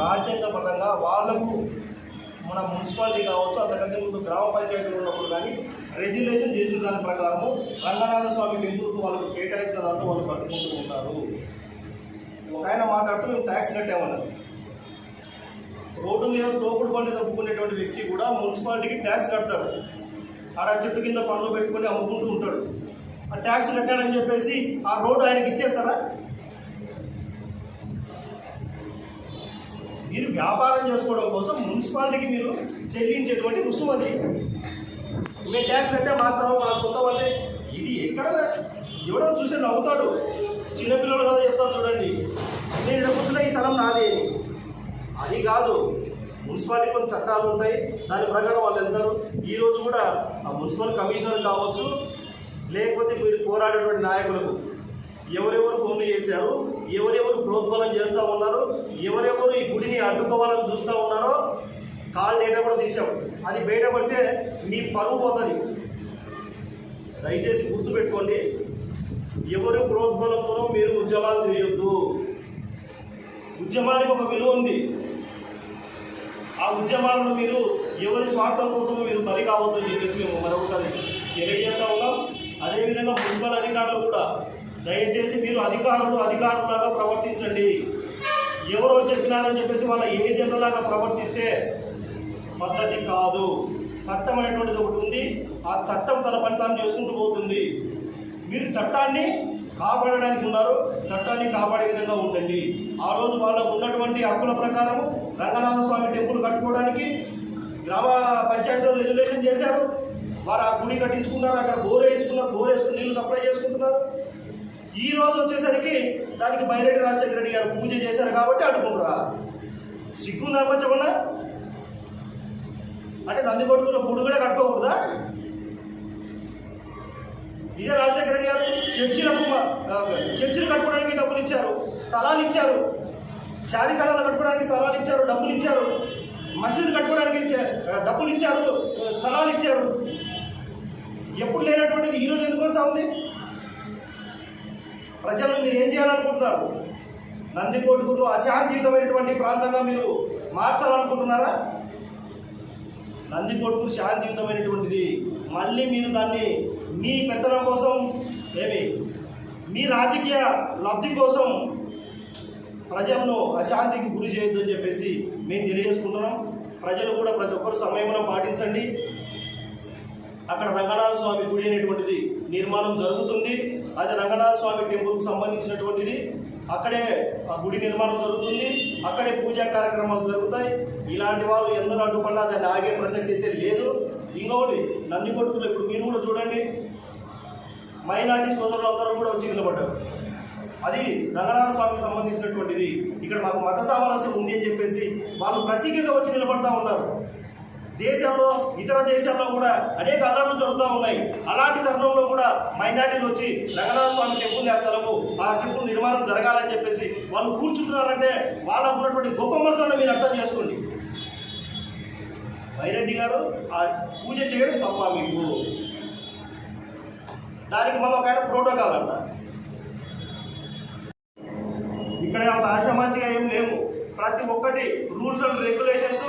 రాజ్యాంగపరంగా వాళ్ళకు మన మున్సిపాలిటీ కావచ్చు అంతకంటే ముందు గ్రామ పంచాయతీలు ఉన్నప్పుడు కానీ రెగ్యులేషన్ చేసిన దాని ప్రకారము రంగనాథ స్వామి టెంపుల్కి వాళ్ళకు కేటాయించిన దాంట్లో వాళ్ళు కట్టుకుంటూ ఉంటారు. ఒక ఆయన మాట్లాడుతూ మేము ట్యాక్స్ కట్టామన్నారు రోడ్డు మీద తోపుడు బండి తప్పుకునేటువంటి వ్యక్తి కూడా మున్సిపాలిటీకి ట్యాక్స్ కడతాడు. ఆడ చెట్టు కింద పనులు పెట్టుకొని అమ్ముకుంటూ ఉంటాడు. ఆ ట్యాక్స్ కట్టాడని చెప్పేసి ఆ రోడ్డు ఆయనకి ఇచ్చేస్తారా? మీరు వ్యాపారం చేసుకోవడం కోసం మున్సిపాలిటీకి మీరు చెల్లించేటువంటి రుసుము అది. మేము ట్యాక్స్ కట్టే స్థలం మా సొంతం అంటే ఇది ఎక్కడ? ఎవడో చూసి నవ్వుతాడు. చిన్నపిల్లలు కదా చెప్తాను చూడండి. నేను ఇక్కడ కూర్చున్న ఈ స్థలం నాది. అది కాదు. మున్సిపాలిటీ కొన్ని చట్టాలు ఉంటాయి. దాని ప్రకారం వాళ్ళు వెళ్తారు. ఈరోజు కూడా ఆ మున్సిపల్ కమిషనర్ కావచ్చు లేకపోతే మీరు పోరాడేటువంటి నాయకులకు ఎవరెవరు ఫోన్లు చేశారు ఎవరెవరు ప్రోద్బలం చేస్తూ ఉన్నారు ఎవరెవరు ఈ గుడిని అడ్డుకోవాలని చూస్తూ ఉన్నారో కాళ్ళు డేటా కూడా తీసాం అది బయటపడితే మీ పరువు పోతుంది. దయచేసి గుర్తుపెట్టుకోండి ఎవరి ప్రోద్బలంతోనూ మీరు ఉద్యమాలు చేయొద్దు. ఉద్యమానికి ఒక విలువ ఉంది. ఆ ఉద్యమాలను మీరు ఎవరి స్వార్థం కోసం మీరు బలి కావద్దని చెప్పేసి మేము మరొకసారి తెలియజేస్తా ఉన్నాం. అదేవిధంగా మున్సిపల్ అధికారులు కూడా దయచేసి మీరు అధికారులు అధికారులాగా ప్రవర్తించండి. ఎవరో చెప్పినారని చెప్పేసి వాళ్ళ ఏజెంట్లాగా ప్రవర్తిస్తే పద్ధతి కాదు. చట్టం అనేటువంటిది ఒకటి ఉంది. ఆ చట్టం తన పని తాను చేసుకుంటూ పోతుంది. మీరు చట్టాన్ని కాపాడడానికి ఉన్నారు. చట్టాన్ని కాపాడే విధంగా ఉండండి. ఆ రోజు వాళ్ళకు ఉన్నటువంటి హక్కుల ప్రకారము రంగనాథ స్వామి టెంపుల్ కట్టుకోవడానికి గ్రామ పంచాయతీలో రెజల్యూషన్ చేశారు. వారు ఆ గుడి కట్టించుకున్నారు. అక్కడ బోర్ వేయించుకున్నారు. బోర్ వేసుకుని నీళ్ళు సప్లై చేసుకుంటున్నారు. ఈ రోజు వచ్చేసరికి దానికి బైరెడ్డి రాజశేఖర రెడ్డి గారు పూజ చేశారు కాబట్టి అడ్డుకోరా సిగ్గు నమ్మచ్చమన్నా అంటే నందికొట్టుకులో గుడి కూడా కట్టుకోకూడదా? ఇదే రాజశేఖర రెడ్డి గారు చర్చిలకు చర్చిలు కట్టుకోవడానికి డబ్బులు ఇచ్చారు స్థలాలు ఇచ్చారు. షాదీ కళలు కట్టుకోవడానికి స్థలాలు ఇచ్చారు డబ్బులు ఇచ్చారు. మసీదు కట్టుకోవడానికి డబ్బులు ఇచ్చారు స్థలాలు ఇచ్చారు. ఎప్పుడు లేనటువంటిది ఈరోజు ఎందుకు వస్తూ ఉంది? ప్రజలు మీరు ఏం చేయాలనుకుంటున్నారు? నందికోటుకును అశాంతియుతమైనటువంటి ప్రాంతంగా మీరు మార్చాలనుకుంటున్నారా? నందికోటుకు శాంతియుతమైనటువంటిది. మళ్ళీ మీరు దాన్ని మీ పెద్దల కోసం ఏమి? మీ రాజకీయ లబ్ధి కోసం ప్రజలను అశాంతికి గురి చేయొద్దు అని చెప్పేసి మేము తెలియజేసుకుంటున్నాం. ప్రజలు కూడా ప్రతి ఒక్కరు సమయంలో పాటించండి. అక్కడ రంగనాథ స్వామి గుడి నిర్మాణం జరుగుతుంది. అది రంగనాథ స్వామి టెంపుల్కి సంబంధించినటువంటిది. అక్కడే ఆ గుడి నిర్మాణం జరుగుతుంది. అక్కడే పూజా కార్యక్రమాలు జరుగుతాయి. ఇలాంటి వాళ్ళు ఎందరో అడ్డుపడినా దాన్ని ఆగే ప్రసక్తి అయితే లేదు. ఇంకొకటి నందికొట్టుకులు ఇప్పుడు మీరు కూడా చూడండి. మైనార్టీ సోదరులందరూ కూడా వచ్చి నిలబడ్డారు. అది రంగనాథ స్వామికి సంబంధించినటువంటిది. ఇక్కడ మాకు మత సామరస్యం ఉంది అని చెప్పేసి వాళ్ళు ప్రతీకగా వచ్చి నిలబడతా ఉన్నారు. దేశంలో ఇతర దేశాల్లో కూడా అనేక అల్లర్లు జరుగుతూ ఉన్నాయి. అలాంటి తరుణంలో కూడా మైనార్టీలు వచ్చి రంగనాథ స్వామి టెంపుల్ స్థలము ఆ టెంపుల్ నిర్మాణం జరగాలని చెప్పేసి వాళ్ళు కూర్చుంటున్నారంటే వాళ్ళకు ఉన్నటువంటి గొప్ప మనసులను మీరు అర్థం చేసుకోండి. వైరెడ్డి గారు ఆ పూజ చేయడం తప్ప మీకు. దానికి మనం ఒక ఆయన ప్రోటోకాల్ అంట. ఇక్కడ అంత ఆషామాషిగా ఏం లేవు. ప్రతి ఒక్కటి రూల్స్ అండ్ రెగ్యులేషన్స్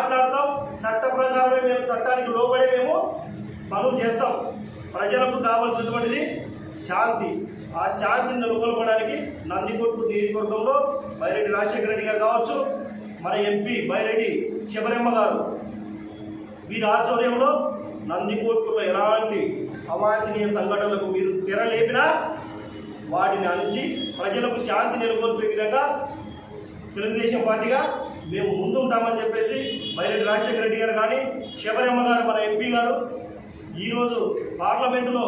మాట్లాడతాం. చట్ట ప్రకారమే మేము చట్టానికి లోబడే మేము పనులు చేస్తాం. ప్రజలకు కావాల్సినటువంటిది శాంతి. ఆ శాంతిని నెలకొల్పడానికి నందికొట్టు నియోజకవర్గంలో బైరెడ్డి రాజశేఖర రెడ్డి గారు కావచ్చు మన ఎంపీ బైరెడ్డి శబరమ్మ గారు. వీరి ఆధ్వర్యంలో నందికొట్టులో ఎలాంటి అవాంఛనీయ సంఘటనలకు మీరు తెరలేపినా వాటిని అణిచి ప్రజలకు శాంతి నెలకొల్పే విధంగా తెలుగుదేశం పార్టీగా మేము ముందుంటామని చెప్పేసి వైరెడ్డి రాజశేఖర రెడ్డి గారు కానీ శబరమ్మ గారు మన ఎంపీ గారు ఈరోజు పార్లమెంటులో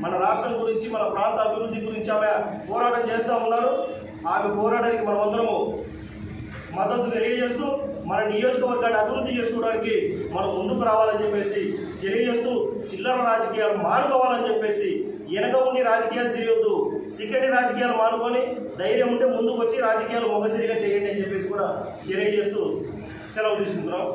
మన రాష్ట్రం గురించి మన ప్రాంత అభివృద్ధి గురించి ఆమె పోరాటం చేస్తూ ఉన్నారు. ఆమె పోరాటానికి మనమందరము మద్దతు తెలియజేస్తూ మన నియోజకవర్గాన్ని అభివృద్ధి చేసుకోవడానికి మనం ముందుకు రావాలని చెప్పేసి తెలియజేస్తూ చిల్లర రాజకీయాలు మానుకోవాలని చెప్పేసి వెనక ఉండి రాజకీయాలు చేయొద్దు. సిక్కటి రాజకీయాలు మానుకొని ధైర్యం ఉంటే ముందుకు వచ్చి రాజకీయాలు మొగసిరిగా చేయండి అని చెప్పేసి కూడా తెలియజేస్తూ సెలవు తీసుకుంటున్నాం.